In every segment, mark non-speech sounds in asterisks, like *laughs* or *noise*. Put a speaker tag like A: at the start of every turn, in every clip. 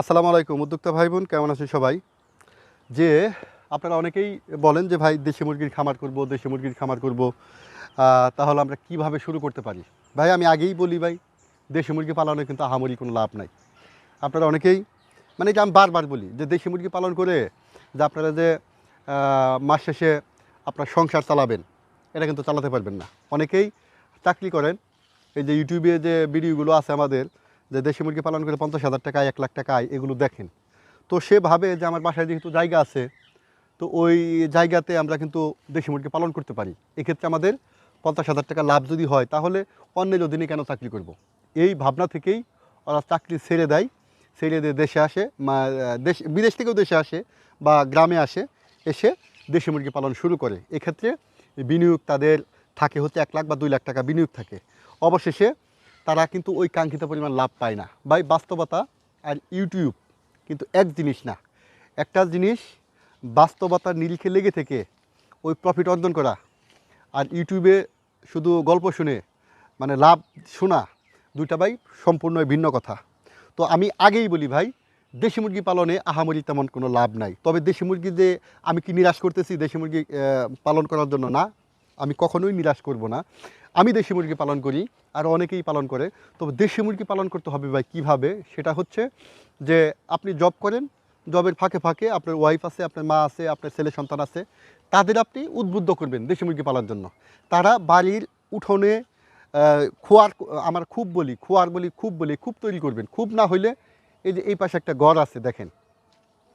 A: আসসালামু আলাইকুম, উদ্যোক্তা ভাই বোন কেমন আছেন সবাই? যে আপনারা অনেকেই বলেন যে, ভাই, দেশি মুরগির খামার করব, দেশি মুরগির খামার করব তাহলে আমরা কীভাবে শুরু করতে পারি? ভাই, আমি আগেই বলি, ভাই, দেশি মুরগি পালনে কিন্তু আহামরি কোনো লাভ নাই। আপনারা অনেকেই মানে এটা আমি বারবার বলি যে, দেশি মুরগি পালন করে যে আপনারা যে মাস শেষে আপনার সংসার চালাবেন, এটা কিন্তু চালাতে পারবেন না। অনেকেই চাকরি করেন, এই যে ইউটিউবে যে ভিডিওগুলো আছে আমাদের যে দেশি মুরগি পালন করে পঞ্চাশ হাজার টাকা, এক লাখ টাকা এগুলো দেখেন। তো সে ভাবে যে আমার বাসায় যেহেতু জায়গা আছে, তো ওই জায়গাতে আমরা কিন্তু দেশি মুরগি পালন করতে পারি। এক্ষেত্রে আমাদের পঞ্চাশ হাজার টাকা লাভ যদি হয়, তাহলে অন্যের অধীনে কেন চাকরি করব। এই ভাবনা থেকেই ওরা চাকরি ছেড়ে দেয়। ছেড়ে দিয়ে দেশে আসে দেশ, বিদেশ থেকেও দেশে আসে বা গ্রামে আসে, এসে দেশি মুরগি পালন শুরু করে। এক্ষেত্রে বিনিয়োগ তাদের থাকে হচ্ছে এক লাখ বা দুই লাখ টাকা বিনিয়োগ থাকে। অবশেষে তারা কিন্তু ওই কাঙ্ক্ষিত পরিমাণ লাভ পায় না। বাই বাস্তবতা আর ইউটিউব কিন্তু এক জিনিস না। একটা জিনিস বাস্তবতার নিরিখে লেগে থেকে ওই প্রফিট অর্জন করা আর ইউটিউবে শুধু গল্প শুনে মানে লাভ শোনা, দুইটা ভাই সম্পূর্ণ ভিন্ন কথা। তো আমি আগেই বলি ভাই, দেশি মুরগি পালনে আহামরি তেমন কোনো লাভ নাই। তবে দেশি মুরগি যে আমি কি নিরাশ করতেছি দেশি মুরগি পালন করার জন্য না, আমি কখনোই নিরাশ করব না। আমি দেশি মুরগি পালন করি, আর অনেকেই পালন করে। তবে দেশি মুরগি পালন করতে হবে ভাই কীভাবে? সেটা হচ্ছে যে আপনি জব করেন জবের ফাঁকে ফাঁকে আপনার ওয়াইফ আছে, আপনার মা আছে, আপনার ছেলে সন্তান আছে, তাদের আপনি উদ্বুদ্ধ করবেন দেশি মুরগি পালার জন্য। তারা বাড়ির উঠোনে খোয়ার, আমার খুব বলি, খোয়ার বলি, খুব বলি, খুব তৈরি করবেন। খুব না হইলে এই যে এই পাশে একটা ঘর আছে, দেখেন।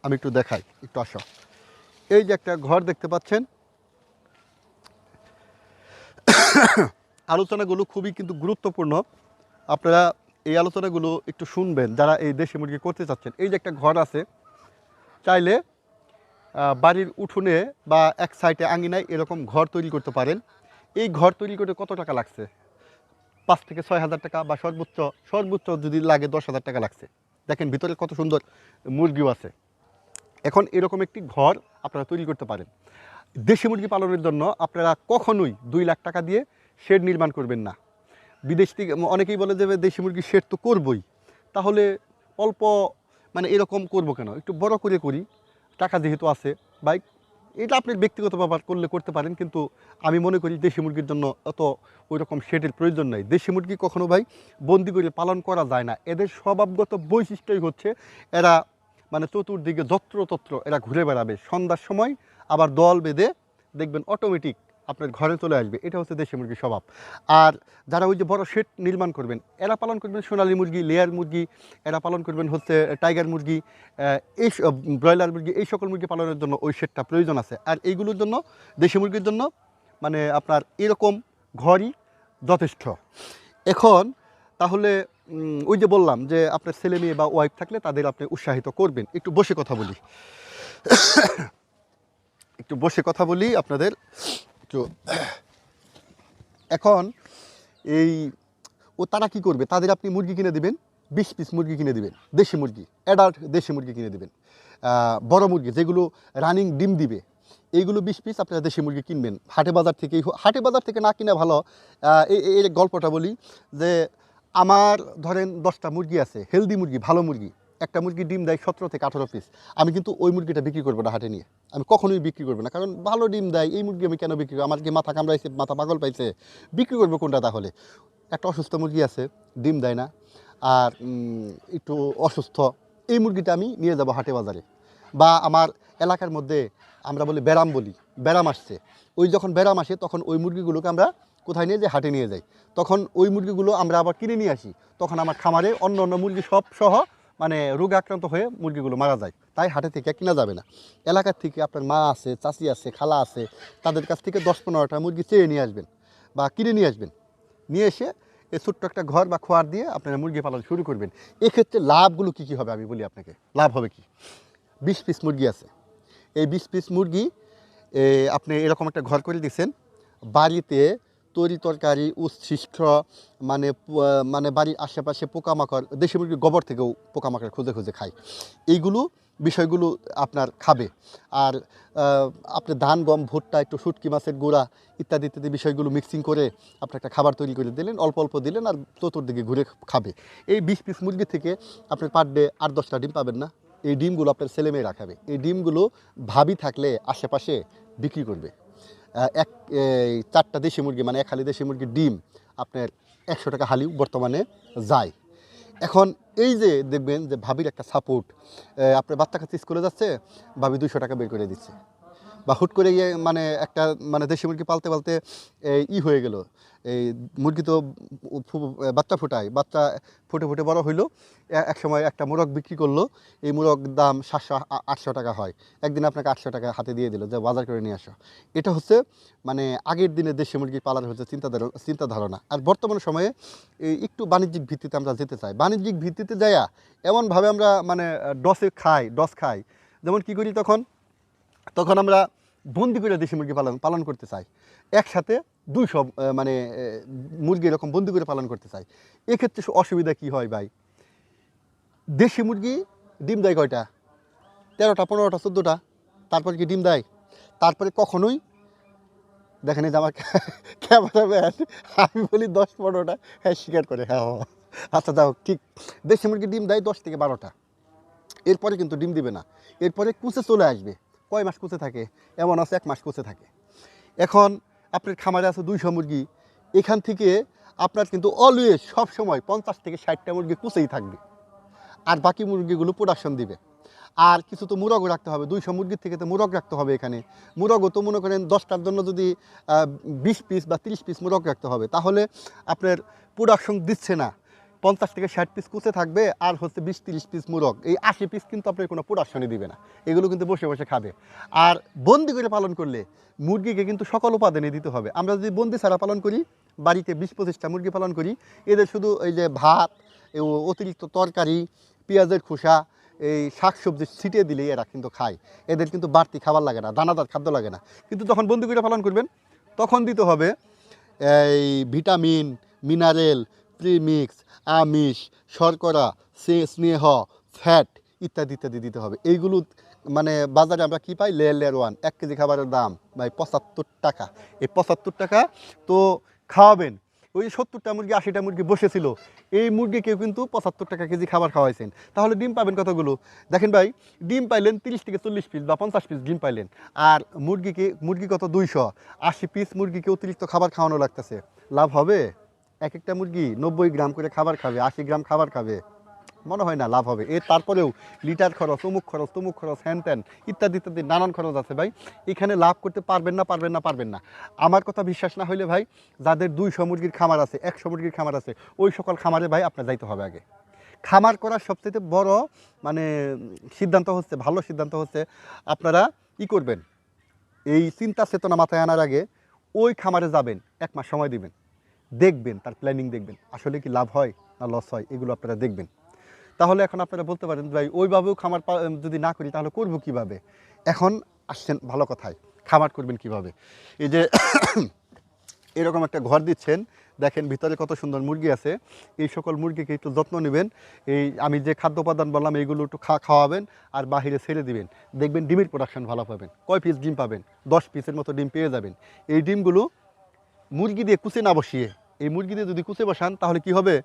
A: আমি একটু দেখাই, একটু আসো। এই যে একটা ঘর দেখতে পাচ্ছেন। আলোচনাগুলো খুবই কিন্তু গুরুত্বপূর্ণ। আপনারা এই আলোচনাগুলো একটু শুনবেন, যারা এই দেশি মুরগি করতে চাচ্ছেন। এই যে একটা ঘর আছে, চাইলে বাড়ির উঠোনে বা এক সাইডে আঙিনায় এরকম ঘর তৈরি করতে পারেন। এই ঘর তৈরি করতে কত টাকা লাগছে? পাঁচ থেকে ছয় হাজার টাকা বা সর্বোচ্চ সর্বোচ্চ যদি লাগে দশ হাজার টাকা লাগছে। দেখেন ভিতরে কত সুন্দর মুরগিও আছে। এখন এরকম একটি ঘর আপনারা তৈরি করতে পারেন। দেশি মুরগি পালনের জন্য আপনারা কখনোই দুই লাখ টাকা দিয়ে শেড নির্মাণ করবেন না। বিদেশ থেকে অনেকেই বলে যে দেশি মুরগি শেড তো করবই। তাহলে অল্প মানে এরকম করব কেন? একটু বড় করে করি। টাকা যেহেতু আছে বাইক এটা আপনার ব্যক্তিগত ব্যাপার করলে করতে পারেন, কিন্তু আমি মনে করি দেশি মুরগির জন্য অত ওই রকম শেডের প্রয়োজন নাই। দেশি মুরগি কখনো ভাই বন্দি করে পালন করা যায় না। এদের স্বভাবগত বৈশিষ্ট্যই হচ্ছে এরা মানে চতুর্দিকে যত্রতত্র এরা ঘুরে বেড়াবে। সন্ধ্যার সময় আবার দল বেঁধে দেখবেন অটোমেটিক আপনার ঘরে চলে আসবে। এটা হচ্ছে দেশি মুরগির স্বভাব। আর যারা ওই যে বড় শেড নির্মাণ করবেন, এরা পালন করবেন সোনালী মুরগি, লেয়ার মুরগি, এরা পালন করবেন হচ্ছে টাইগার মুরগি এই ব্রয়লার মুরগি, এই সকল মুরগি পালনের জন্য ওই শেডটা প্রয়োজন আছে। আর এইগুলোর জন্য, দেশি মুরগির জন্য মানে আপনার এরকম ঘরই যথেষ্ট। এখন তাহলে ওই যে বললাম যে আপনার ছেলে মেয়ে বা ওয়াইফ থাকলে তাদের আপনি উৎসাহিত করবেন। একটু বসে কথা বলি। *coughs* একটু বসে কথা বলি আপনাদের। একটু এখন এই, ও তারা কি করবে? তাদের আপনি মুরগি কিনে দিবেন, বিশ পিস মুরগি কিনে দিবেন, দেশি মুরগি অ্যাডাল্ট দেশি মুরগি কিনে দিবেন বড় মুরগি যেগুলো রানিং ডিম দিবে, এইগুলো বিশ পিস আপনারা দেশি মুরগি কিনবেন। হাটে বাজার থেকেই হাটে বাজার থেকে না কিনে ভালো এই এই গল্পটা বলি যে আমার ধরেন দশটা মুরগি আছে হেলদি মুরগি, ভালো মুরগি একটা মুরগি ডিম দেয় সতেরো থেকে আঠারো পিস আমি কিন্তু ওই মুরগিটা বিক্রি করব না হাটে নিয়ে। আমি কখনোই বিক্রি করব না। কারণ ভালো ডিম দেয়, এই মুরগি আমি কেন বিক্রি করব? আমার কি মাথা কামড়াইছে, মাথা পাগল পাইছে? বিক্রি করব কোনটা তাহলে? একটা অসুস্থ মুরগি আছে, ডিম দেয় না। আর একটু অসুস্থ, এই মুরগিটা আমি নিয়ে যাব হাটে বাজারে। বা আমার এলাকার মধ্যে আমরা বলি ব্যারাম বলি, ব্যারাম আসছে। ওই যখন ব্যারাম আসে, তখন ওই মুরগিগুলোকে আমরা কোথায় নিয়ে যাই? হাটে নিয়ে যাই। তখন ওই মুরগিগুলো আমরা আবার কিনে নিয়ে আসি। তখন আমার খামারে অন্য অন্য মুরগি সব সহ মানে রোগে আক্রান্ত হয়ে মুরগিগুলো মারা যায়। তাই হাটে থেকে কিনা যাবে না। এলাকার থেকে আপনার মা আছে, চাচি আছে, খালা আছে, তাদের কাছ থেকে দশ পনেরোটা মুরগি চেয়ে নিয়ে আসবেন বা কিনে নিয়ে আসবেন। নিয়ে এসে এই ছোট্ট একটা ঘর বা খোয়ার দিয়ে আপনারা মুরগি পালন শুরু করবেন। এক্ষেত্রে লাভগুলো কী কী হবে আমি বলি আপনাকে। লাভ হবে কি? বিশ পিস মুরগি আছে। এই বিশ পিস মুরগি আপনি এরকম একটা ঘর করে দিয়েছেন, বাড়িতে তরি তরকারি, উচ্ছিষ্ট মানে মানে বাড়ির আশেপাশে পোকামাকড়, দেশি মুরগির গোবর থেকেও পোকামাকড় খুঁজে খুঁজে খায়। এইগুলো বিষয়গুলো আপনার খাবে। আর আপনি ধান, গম, ভুট্টা, একটু শুটকি মাছের গুঁড়া ইত্যাদি ইত্যাদি বিষয়গুলো মিক্সিং করে আপনি একটা খাবার তৈরি করে দিলেন, অল্প অল্প দিলেন আর চতুর্দিকে ঘুরে খাবে। এই বিশ পিস মুরগি থেকে আপনি পার ডে আট দশটা ডিম পাবেন না। এই ডিমগুলো আপনার ছেলেমেয়েরা খাবে। এই ডিমগুলো ভাবি থাকলে আশেপাশে বিক্রি করবে। এক চারটা দেশি মুরগি মানে এক হালি দেশি মুরগির ডিম আপনার একশো টাকা হালি বর্তমানে যায়। এখন এই যে দেখবেন যে ভাবির একটা সাপোর্ট আপনার বাচ্চা কাছে স্কুলে যাচ্ছে, ভাবি দুশো টাকা বের করে দিচ্ছে। বা হুট করে গিয়ে মানে একটা মানে দেশি মুরগি পালতে পালতে ই হয়ে গেল। এই মুরগি তো বাচ্চা ফুটায়, বাচ্চা ফুটে ফুটে বড় হইল। এক সময় একটা মোরগ বিক্রি করল। এই মোরগ দাম সাতশো, আটশো টাকা হয়। একদিন আপনাকে আটশো টাকা হাতে দিয়ে দিল যে বাজার করে নিয়ে আসো। এটা হচ্ছে মানে আগের দিনে দেশি মুরগি পালার হচ্ছে চিন্তা চিন্তা ধারণা আর বর্তমান সময়ে একটু বাণিজ্যিক ভিত্তিতে আমরা যেতে চাই। বাণিজ্যিক ভিত্তিতে যাইয়া এমনভাবে আমরা মানে ডসে খাই, ডস খাই। যেমন কি করি তখন? তখন আমরা বন্দি করে দেশি মুরগি পালন পালন করতে চাই একসাথে দুইশো মানে মুরগি এরকম বন্দি করে পালন করতে চাই এক্ষেত্রে অসুবিধা কি হয় ভাই? দেশি মুরগি ডিম দেয় কয়টা? তেরোটা পনেরোটা চোদ্দোটা। তারপরে কি ডিম দেয়? তারপরে কখনোই দেখেন এই যে আমার *laughs* ক্যামেরাম্যান আমি বলি দশ পনেরোটা হ্যাঁ স্বীকার করে হ্যাঁ ও, আচ্ছা যাও ঠিক। দেশি মুরগি ডিম দেয় দশ থেকে বারোটা। এরপরে কিন্তু ডিম দিবে না। এরপরে কুচে চলে আসবে। কয় মাস কুচে থাকে? এমন আছে, এক মাস কুচে থাকে। এখন আপনার খামারে আছে দুইশো মুরগি। এখান থেকে আপনার কিন্তু অলওয়েজ সব সময় পঞ্চাশ থেকে ষাটটা মুরগি কুচেই থাকবে। আর বাকি মুরগিগুলো প্রোডাকশন দিবে। আর কিছু তো মুরগও রাখতে হবে। দুইশো মুরগির থেকে তো মুরগ রাখতে হবে এখানে। মুরগও তো মনে করেন দশটার জন্য যদি বিশ পিস বা তিরিশ পিস মুরগ রাখতে হবে, তাহলে আপনার প্রোডাকশন দিচ্ছে না। পঞ্চাশ থেকে ষাট পিস কুচে থাকবে আর হচ্ছে বিশ, তিরিশ পিস মুরগ। এই আশি পিস কিন্তু আপনার কোনো প্রোডাকশনই দিবে না। এগুলো কিন্তু বসে বসে খাবে। আর বন্দি করে পালন করলে মুরগিকে কিন্তু সকল উপাদানে দিতে হবে। আমরা যদি বন্দি ছাড়া পালন করি, বাড়িতে বিশ পঁচিশটা মুরগি পালন করি, এদের শুধু এই যে ভাত অতিরিক্ত তরকারি, পেঁয়াজের খোসা, এই শাকসবজি ছিটিয়ে দিলে এরা কিন্তু খায়। এদের কিন্তু বাড়তি খাবার লাগে না, দানাদার খাদ্য লাগে না। কিন্তু যখন বন্দি করে পালন করবেন, তখন দিতে হবে এই ভিটামিন, মিনারেল প্রিমিক্স আমিষ শর্করা স্নেহ ফ্যাট ইত্যাদি ইত্যাদি দিতে হবে। এইগুলো মানে বাজারে আমরা কী পাই? লেয়ার লেয়ার ওয়ান এক কেজি খাবারের দাম, ভাই, পঁচাত্তর টাকা। এই পঁচাত্তর টাকা তো খাওয়াবেন। ওই সত্তরটা মুরগি, আশিটা মুরগি বসেছিল। এই মুরগিকেও কিন্তু পঁচাত্তর টাকা কেজি খাবার খাওয়াইছেন। তাহলে ডিম পাবেন কতগুলো? দেখেন ভাই, ডিম পাইলেন তিরিশ থেকে চল্লিশ পিস বা পঞ্চাশ পিস ডিম পাইলেন। আর মুরগিকে, মুরগি কত দুইশো, আশি পিস মুরগিকে অতিরিক্ত খাবার খাওয়ানো লাগতেছে। লাভ হবে? এক একটা মুরগি নব্বই গ্রাম করে খাবার খাবে, আশি গ্রাম খাবার খাবে, মনে হয় না লাভ হবে। এর তারপরেও লিটার খরচ, অমুক খরচ, তমুক খরচ, হ্যান ত্যান, ইত্যাদি ইত্যাদি, নানান খরচ আছে ভাই। এখানে লাভ করতে পারবেন না পারবেন না পারবেন না। আমার কথা বিশ্বাস না হইলে ভাই, যাদের দুইশো মুরগির খামার আছে, একশো মুরগির খামার আছে, ওই সকল খামারে ভাই আপনার যাইতে হবে আগে। খামার করার সবচেয়ে বড় মানে সিদ্ধান্ত হচ্ছে, ভালো সিদ্ধান্ত হচ্ছে, আপনারা ই করবেন। এই চিন্তা চেতনা মাথায় আনার আগে ওই খামারে যাবেন, এক মাস সময় দিবেন। দেখবেন, তার প্ল্যানিং দেখবেন, আসলে কি লাভ হয় না লস হয়, এগুলো আপনারা দেখবেন। তাহলে এখন আপনারা বলতে পারেন ভাই, ওইভাবেও খামার যদি না করি তাহলে করব কীভাবে? এখন আসছেন, ভালো কথায় খামার করবেন কীভাবে? এই যে *coughs* এরকম একটা ঘর দিচ্ছেন, দেখেন ভিতরে কত সুন্দর মুরগি আছে, এই সকল মুরগিকে একটু যত্ন নেবেন, এই আমি যে খাদ্য উপাদান বললাম এইগুলো একটু খা খাওয়াবেন আর বাহিরে ছেড়ে দিবেন। দেখবেন ডিমের প্রোডাকশন ভালো পাবেন, কয় পিস ডিম পাবেন? দশ পিসের মতো ডিম পেয়ে যাবেন। এই ডিমগুলো মুরগি দিয়ে কুচে না বসিয়ে, এই মুরগি দিয়ে যদি কুচে বসান, তাহলে কি হবে?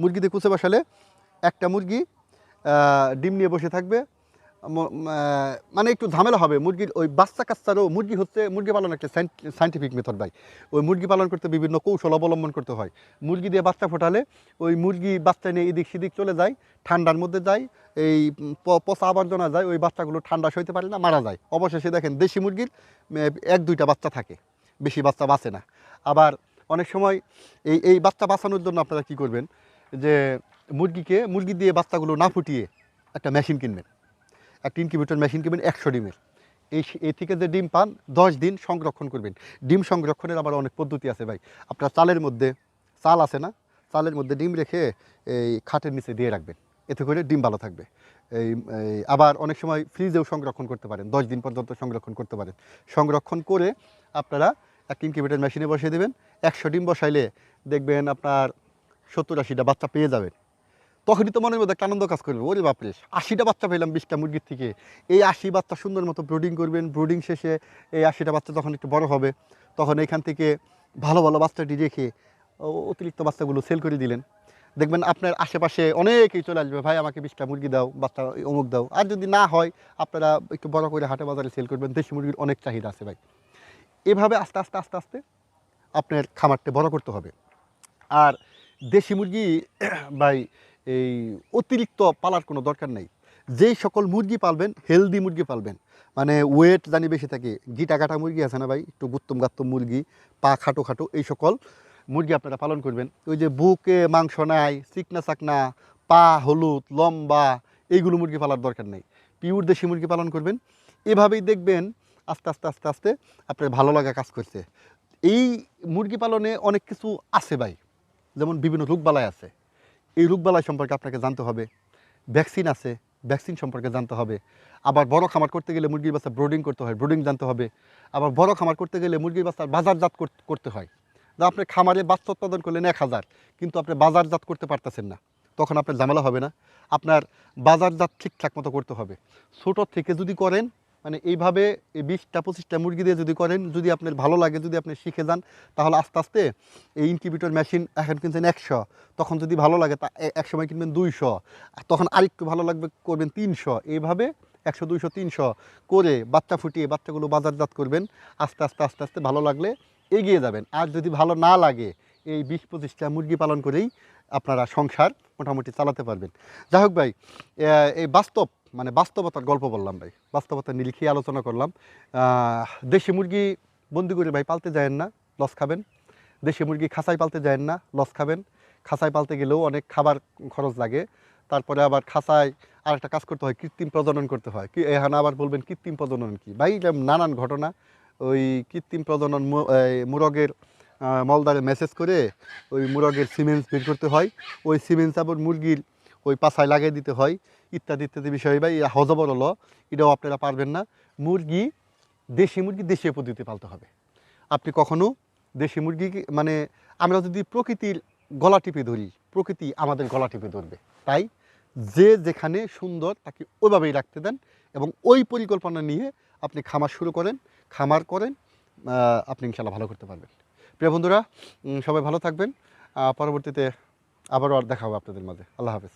A: মুরগি দিয়ে কুচে বসালে একটা মুরগি ডিম নিয়ে বসে থাকবে। মানে একটু ঝামেলা হবে। মুরগির ওই বাচ্চা কাচ্চারও মুরগি হচ্ছে, মুরগি পালন একটা সাইন্টিফিক মেথড ভাই। ওই মুরগি পালন করতে বিভিন্ন কৌশল অবলম্বন করতে হয়। মুরগি দিয়ে বাচ্চা ফোটালে ওই মুরগি বাচ্চা নিয়ে এদিক সেদিক চলে যায়, ঠান্ডার মধ্যে যায়, এই পচা আবর্জনা যায়, ওই বাচ্চাগুলো ঠান্ডা সইতে পারে না, মারা যায়। অবশেষে দেখেন দেশি মুরগির এক দুইটা বাচ্চা থাকে। বেশি বাচ্চা বাঁচে না। আবার অনেক সময় এই এই বাচ্চা বাঁচানোর জন্য আপনারা কি করবেন? যে মুরগিকে, মুরগি দিয়ে বাচ্চাগুলো না ফুটিয়ে একটা মেশিন কিনবেন। একটা ইনকিউবেটর মেশিন কিনবেন, একশো ডিমের। এই এই থেকে যে ডিম পান, দশ দিন সংরক্ষণ করবেন। ডিম সংরক্ষণের আবার অনেক পদ্ধতি আছে ভাই। আপনার চালের মধ্যে চাল আছে না? চালের মধ্যে ডিম রেখে এই খাটের নিচে দিয়ে রাখবেন। এতে করে ডিম ভালো থাকবে। এই আবার অনেক সময় ফ্রিজেও সংরক্ষণ করতে পারেন। দশ দিন পর্যন্ত সংরক্ষণ করতে পারেন। সংরক্ষণ করে আপনারা একটা ইনকিউবেটর মেশিনে বসিয়ে দেবেন। একশো ডিম বসাইলে দেখবেন আপনার সত্তর আশিটা বাচ্চা পেয়ে যাবেন। তখনই তো মনের মধ্যে একটা আনন্দ কাজ করবে। ওরে বাপরে, আশিটা বাচ্চা পেলাম বিশটা মুরগির থেকে। এই আশি বাচ্চা সুন্দর মতো ব্রুডিং করবেন। ব্রুডিং শেষে এই আশিটা বাচ্চা যখন একটু বড় হবে, তখন এখান থেকে ভালো ভালো বাচ্চাটি রেখে অতিরিক্ত বাচ্চাগুলো সেল করে দিলেন। দেখবেন আপনার আশেপাশে অনেকেই চলে আসবে, ভাই, আমাকে বিশটা মুরগি দাও, বাচ্চা অমুক দাও। আর যদি না হয়, আপনারা একটু বড় করে হাটে বাজারে সেল করবেন। দেশি মুরগির অনেক চাহিদা আছে ভাই। এভাবে আস্তে আস্তে আস্তে আস্তে আপনার খামারটা বড় করতে হবে। আর দেশি মুরগি, *clears throat* ভাই, এই অতিরিক্ত পালার কোনো দরকার নেই। যেই সকল মুরগি পালবেন হেলদি মুরগি পালবেন মানে ওয়েট জানি বেশি থাকে গিটা কাটা মুরগি আছে না ভাই? একটু গুত্তম গাত্তম মুরগি, পা খাটো খাটো, এই সকল মুরগি আপনারা পালন করবেন। ওই যে বুকে মাংস নাই, চিকনা চাকনা, পা হলুদ, লম্বা, এইগুলো মুরগি পালার দরকার নেই। পিওর দেশি মুরগি পালন করবেন। এভাবেই দেখবেন আস্তে আস্তে আস্তে আস্তে আপনার ভালো লাগা কাজ করছে। এই মুরগি পালনে অনেক কিছু আছে ভাই। যেমন বিভিন্ন রোগবালাই আছে। এই রোগবালাই সম্পর্কে আপনাকে জানতে হবে। ভ্যাকসিন আছে, ভ্যাকসিন সম্পর্কে জানতে হবে। আবার বড় খামার করতে গেলে মুরগির বাচ্চা ব্রোডিং করতে হয়, ব্রোডিং জানতে হবে। আবার বড় খামার করতে গেলে মুরগির বাচ্চার বাজারজাত করতে হয়। যা আপনি খামারে বাচ্চা উৎপাদন করলেন এক হাজার, কিন্তু আপনি বাজারজাত করতে পারতেছেন না। তখন আপনার ঝামেলা হবে না। আপনার বাজারজাত ঠিকঠাক মতো করতে হবে। ছোটো থেকে যদি করেন মানে এইভাবে এই বিশটা, পঁচিশটা মুরগি দিয়ে যদি করেন, যদি আপনার ভালো লাগে, যদি আপনি শিখে যান, তাহলে আস্তে আস্তে এই ইনকিউবেটর মেশিন এখন কিনছেন একশো। তখন যদি ভালো লাগে, তা এ- এক সময় কিনবেন দুইশো। তখন আরেকটু ভালো লাগবে, করবেন তিনশো। এইভাবে একশো, দুইশো, তিনশো করে বাচ্চা ফুটিয়ে বাচ্চাগুলো বাজারজাত করবেন। আস্তে আস্তে আস্তে আস্তে ভালো লাগলে এগিয়ে যাবেন। আর যদি ভালো না লাগে, এই বিশ, পঁচিশটা মুরগি পালন করেই আপনারা সংসার মোটামুটি চালাতে পারবেন। যাই হোক ভাই এই বাস্তব মানে বাস্তবতার গল্প বললাম ভাই। বাস্তবতা নিরিখে আলোচনা করলাম। দেশি মুরগি বন্দি করে ভাই পালতে যায়েন না, লস খাবেন। দেশি মুরগি খাঁচায় পালতে যায়েন না, লস খাবেন। খাঁচায় পালতে গেলেও অনেক খাবার খরচ লাগে। তারপরে আবার খাঁচায় আর একটা কাজ করতে হয়, কৃত্রিম প্রজনন করতে হয়। কি, এখানে আবার বলবেন কৃত্রিম প্রজনন কি? ভাই নানান ঘটনা। ওই কৃত্রিম প্রজনন মুরগের মলদারে মেসেজ করে ওই মুরগের সিমেন্স বের করতে হয়। ওই সিমেন্স আবার মুরগির ওই পাছায় লাগিয়ে দিতে হয়। ইত্যাদি ইত্যাদি বিষয় এটা হজবর হলো, এটাও আপনারা পারবেন না। মুরগি, দেশি মুরগি দেশীয় পদ্ধতিতে পালতে হবে। আপনি কখনো দেশি মুরগি মানে আমরা যদি প্রকৃতির গলা টিপে ধরি, প্রকৃতি আমাদের গলা টিপে ধরবে। তাই যে যেখানে সুন্দর, তাকে ওইভাবেই রাখতে দেন এবং ওই পরিকল্পনা নিয়ে আপনি খামার শুরু করেন, খামার করেন আপনি ইনশাল্লাহ ভালো করতে পারবেন। প্রিয় বন্ধুরা সবাই ভালো থাকবেন। পরবর্তীতে আবারও আর দেখা হবে আপনাদের মাঝে। আল্লাহ হাফেজ।